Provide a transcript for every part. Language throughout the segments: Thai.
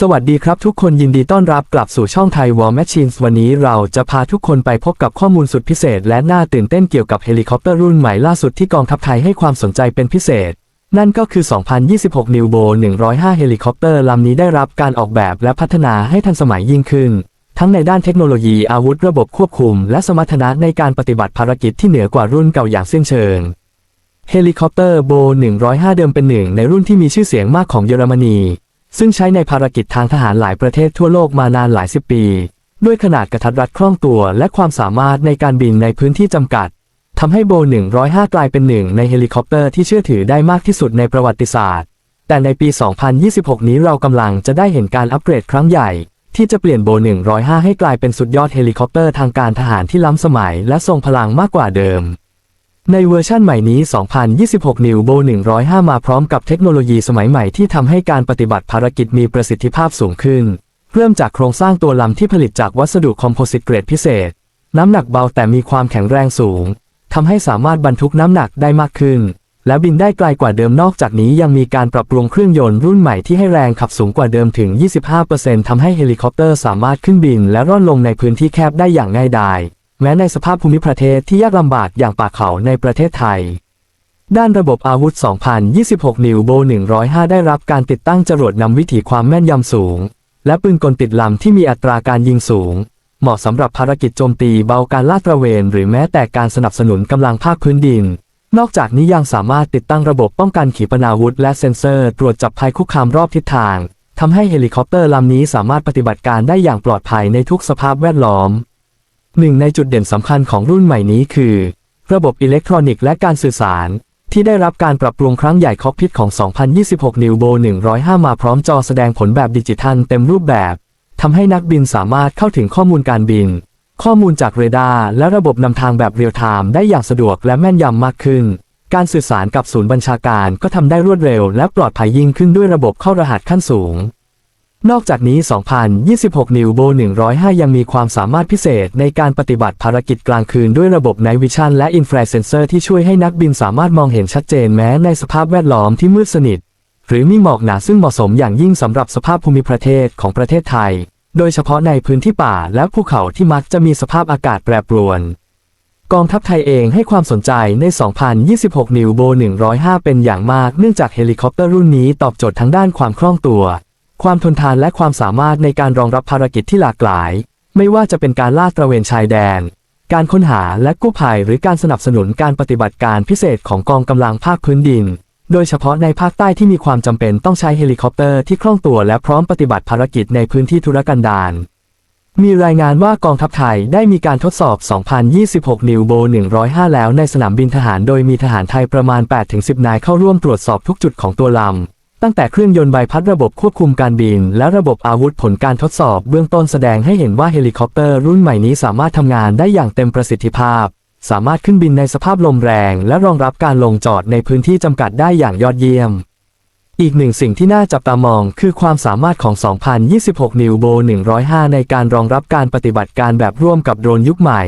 สวัสดีครับทุกคนยินดีต้อนรับกลับสู่ช่องไทย War Machines วันนี้เราจะพาทุกคนไปพบกับข้อมูลสุดพิเศษ และน่าตื่นเต้นเกี่ยวกับเฮลิคอปเตอร์รุ่นใหม่ล่าสุดที่กองทัพไทยให้ความสนใจเป็นพิเศษ นั่นก็คือ 2026 New Bo 105 เฮลิคอปเตอร์ลำนี้ได้รับการออกแบบและพัฒนาให้ทันสมัยยิ่งขึ้น ทั้งในด้านเทคโนโลยีอาวุธระบบควบคุม และสมรรถนะในการปฏิบัติภารกิจที่เหนือกว่ารุ่นเก่าอย่างสิ้นเชิงเฮลิคอปเตอร์โบ105 เดิมเป็นหนึ่งในรุ่นที่มีชื่อเสียงมากของเยอรมนี ซึ่งใช้ในภารกิจทางทหารหลายประเทศทั่วโลกมานานหลายสิบปี ด้วยขนาดกระทัดรัดคล่องตัว และความสามารถในการบินในพื้นที่จำกัดทำให้โบ 105 กลายเป็นหนึ่งในเฮลิคอปเตอร์ที่เชื่อถือได้มากที่สุดในประวัติศาสตร์ แต่ในปี 2026 นี้เรากำลังจะได้เห็นการอัปเกรดครั้งใหญ่ ที่จะเปลี่ยนโบ 105 ให้กลายเป็นสุดยอดเฮลิคอปเตอร์ทางการทหารที่ล้ำสมัยและทรงพลังมากกว่าเดิม ในเวอร์ชั่นใหม่นี้ 2026 New Bo 105 มาพร้อมกับเทคโนโลยีสมัยใหม่ที่ทำให้การปฏิบัติภารกิจมีประสิทธิภาพสูงขึ้น เริ่มจากโครงสร้างตัวลำที่ผลิตจากวัสดุคอมโพสิตเกรดพิเศษ น้ำหนักเบาแต่มีความแข็งแรงสูง ทำให้สามารถบรรทุกน้ำหนักได้มากขึ้น และบินได้ไกลกว่าเดิมนอกจากนี้ยังมีการปรับปรุงเครื่องยนต์รุ่นใหม่ที่ให้แรงขับสูงกว่าเดิมถึง 25%ทำให้เฮลิคอปเตอร์สามารถขึ้นบินและร่อนลงในพื้นที่แคบได้อย่างง่ายดาย แม้ในสภาพภูมิประเทศที่ยากลำบากอย่างป่าเขาในประเทศไทย ด้านระบบอาวุธ 2026 นิวโบ 105 ได้รับการติดตั้งจรวดนำวิถีความแม่นยำสูง และปืนกลติดลำที่มีอัตราการยิงสูง เหมาะสำหรับภารกิจโจมตีเบาการลาดตระเวน หรือแม้แต่การสนับสนุนกำลังภาคพื้นดิน นอกจากนี้ยังสามารถติดตั้งระบบป้องกันขีปนาวุธ และเซ็นเซอร์ตรวจจับภัยคุกคามรอบทิศทางทำให้เฮลิคอปเตอร์ลำนี้สามารถปฏิบัติการได้อย่างปลอดภัยในทุกสภาพแวดล้อม หนึ่งในจุดเด่นสำคัญของรุ่นใหม่นี้คือ ระบบอิเล็กทรอนิกส์และการสื่อสาร ที่ได้รับการปรับปรุงครั้งใหญ่คอกพิทของ 2026 New Bo 105 มาพร้อมจอแสดงผลแบบดิจิทัลเต็มรูปแบบทำให้นักบินสามารถเข้าถึงข้อมูลการบิน ข้อมูลจากเรดาร์และระบบนำทางแบบเรียลไทม์ได้อย่างสะดวกและแม่นยำมากขึ้น การสื่อสารกับศูนย์บัญชาการก็ทำได้รวดเร็ว และปลอดภัยยิ่งขึ้นด้วยระบบเข้ารหัสขั้นสูง นอกจากนี้ 2026 New Bo 105 ยังมีความสามารถพิเศษในการปฏิบัติภารกิจกลางคืนด้วยระบบ Night Vision และ Infrared Sensor ที่ช่วยให้นักบินสามารถมองเห็นชัดเจนแม้ในสภาพแวดล้อมที่มืดสนิท หรือมีหมอกหนาซึ่งเหมาะสมอย่างยิ่งสำหรับสภาพภูมิประเทศของประเทศไทย โดยเฉพาะในพื้นที่ป่าและภูเขาที่มักจะมีสภาพอากาศแปรปรวนกองทัพไทยเองให้ความสนใจใน 2026 New Bo 105 เป็นอย่างมากเนื่องจากเฮลิคอปเตอร์รุ่นนี้ตอบโจทย์ทั้งด้านความคล่องตัว ความทนทานและความสามารถในการรองรับภารกิจที่หลากหลาย ไม่ว่าจะเป็นการลาดตระเวนชายแดน การค้นหาและกู้ภัยหรือการสนับสนุนการปฏิบัติการพิเศษของกองกำลังภาคพื้นดิน โดยเฉพาะในภาคใต้ที่มีความจำเป็นต้องใช้เฮลิคอปเตอร์ที่คล่องตัวและพร้อมปฏิบัติภารกิจในพื้นที่ธุรกันดารมีรายงานว่ากองทัพไทยได้มีการทดสอบ 2026 นิวโบ 105 แล้วในสนามบินทหาร โดยมีทหารไทยประมาณ 8-10 นายเข้าร่วมตรวจสอบทุกจุดของตัวลำ ตั้งแต่เครื่องยนต์ใบพัดระบบควบคุมการบิน และระบบอาวุธผลการทดสอบเบื้องต้นแสดงให้เห็นว่าเฮลิคอปเตอร์รุ่นใหม่นี้สามารถทำงานได้อย่างเต็มประสิทธิภาพ สามารถขึ้นบินในสภาพลมแรง และรองรับการลงจอดในพื้นที่จำกัดได้อย่างยอดเยี่ยม อีกหนึ่งสิ่งที่น่าจับตามองคือความสามารถของ 2026 New Bo 105 ในการรองรับการปฏิบัติการแบบร่วมกับโดรนยุคใหม่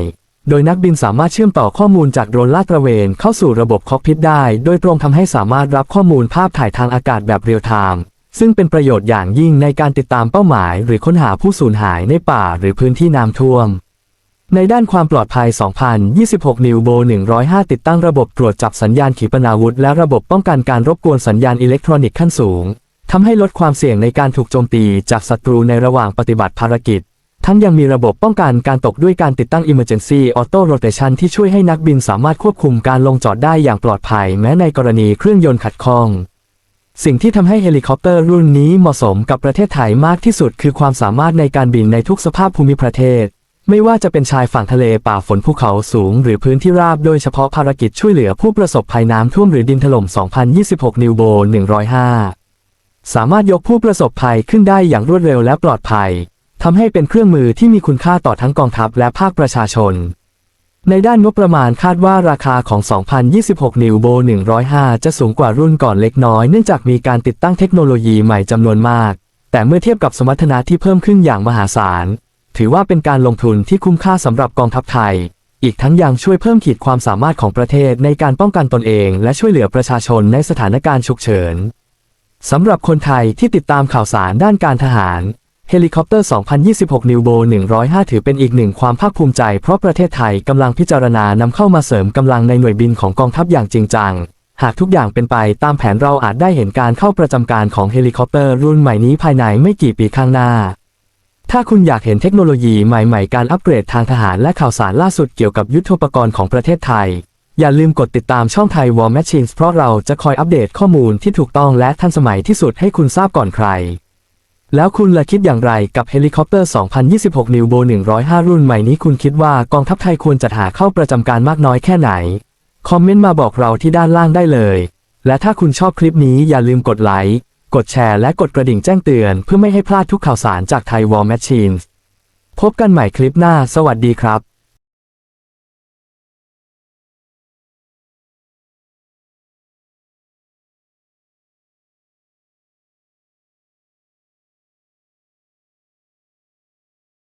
โดยนักบินสามารถเชื่อมต่อข้อมูลจากโดรนลาดตระเวนเข้าสู่ระบบคอกพิทได้ โดยตรงทำให้สามารถรับข้อมูลภาพถ่ายทางอากาศแบบเรียลไทม์ซึ่งเป็นประโยชน์อย่างยิ่งในการติดตามเป้าหมาย หรือค้นหาผู้สูญหายในป่าหรือพื้นที่น้ำท่วม ในด้านความปลอดภัย 2026 New Bo 105 ติดตั้งระบบตรวจจับสัญญาณขีปนาวุธ และระบบป้องกันการรบกวนสัญญาณอิเล็กทรอนิกส์ขั้นสูงทำให้ลดความเสี่ยงในการถูกโจมตีจากศัตรูในระหว่างปฏิบัติภารกิจ ทั้งยังมีระบบป้องกันการตกด้วยการติดตั้ง Emergency Auto Rotation ที่ช่วยให้นักบินสามารถควบคุมการลงจอดได้อย่างปลอดภัย แม้ในกรณีเครื่องยนต์ขัดข้อง สิ่งที่ทำให้เฮลิคอปเตอร์รุ่นนี้เหมาะสมกับประเทศไทยมากที่สุด คือความสามารถในการบินในทุกสภาพภูมิประเทศ ไม่ว่าจะเป็นชายฝั่งทะเลป่าฝนภูเขาสูง หรือพื้นที่ราบโดยเฉพาะภารกิจช่วยเหลือผู้ประสบภัยน้ำท่วมหรือดินถล่ม 2026 New Bo 105 สามารถยกผู้ประสบภัยขึ้นได้อย่างรวดเร็วและปลอดภัย ทำให้เป็นเครื่องมือที่มีคุณค่าต่อทั้งกองทัพและภาคประชาชน ในด้านงบประมาณคาดว่าราคาของ 2026 New Bo 105 จะสูงกว่ารุ่นก่อนเล็กน้อยเนื่องจากมีการติดตั้งเทคโนโลยีใหม่จำนวนมาก แต่เมื่อเทียบกับสมรรถนะที่เพิ่มขึ้นอย่างมหาศาล ถือว่าเป็นการลงทุนที่คุ้มค่าสำหรับกองทัพไทย อีกทั้งยังช่วยเพิ่มขีดความสามารถของประเทศในการป้องกันตนเอง และช่วยเหลือประชาชนในสถานการณ์ฉุกเฉินสำหรับคนไทยที่ติดตามข่าวสารด้านการทหาร เฮลิคอปเตอร์ 2026นิวโบ105 ถือเป็นอีกหนึ่งความภาคภูมิใจ เพราะประเทศไทยกำลังพิจารณานำเข้ามาเสริมกำลังในหน่วยบินของกองทัพอย่างจริงจัง หากทุกอย่างเป็นไปตามแผนเราอาจได้เห็นการเข้าประจำการของเฮลิคอปเตอร์รุ่นใหม่นี้ภายในไม่กี่ปีข้างหน้า ถ้าคุณอยากเห็นเทคโนโลยีใหม่ๆ การอัปเกรดทางทหารและข่าวสารล่าสุดเกี่ยวกับยุทธปกรณ์ของประเทศไทย อย่าลืมกดติดตามช่องไทย War Machines เพราะเราจะคอยอัปเดตข้อมูลที่ถูกต้องและทันสมัยที่สุดให้คุณทราบก่อนใคร แล้วคุณล่ะคิดอย่างไรกับเฮลิคอปเตอร์ 2026 นิวโบ105 รุ่นใหม่นี้คุณคิดว่ากองทัพไทยควรจัดหาเข้าประจำการมากน้อยแค่ไหน คอมเมนต์มาบอกเราที่ด้านล่างได้เลย และถ้าคุณชอบคลิปนี้อย่าลืมกดไลค์ กดแชร์และกดกระดิ่งแจ้งเตือนเพื่อไม่ให้พลาดทุกข่าวสารจากไทยวอลแมชชีนพบกันใหม่คลิปหน้า สวัสดีครับ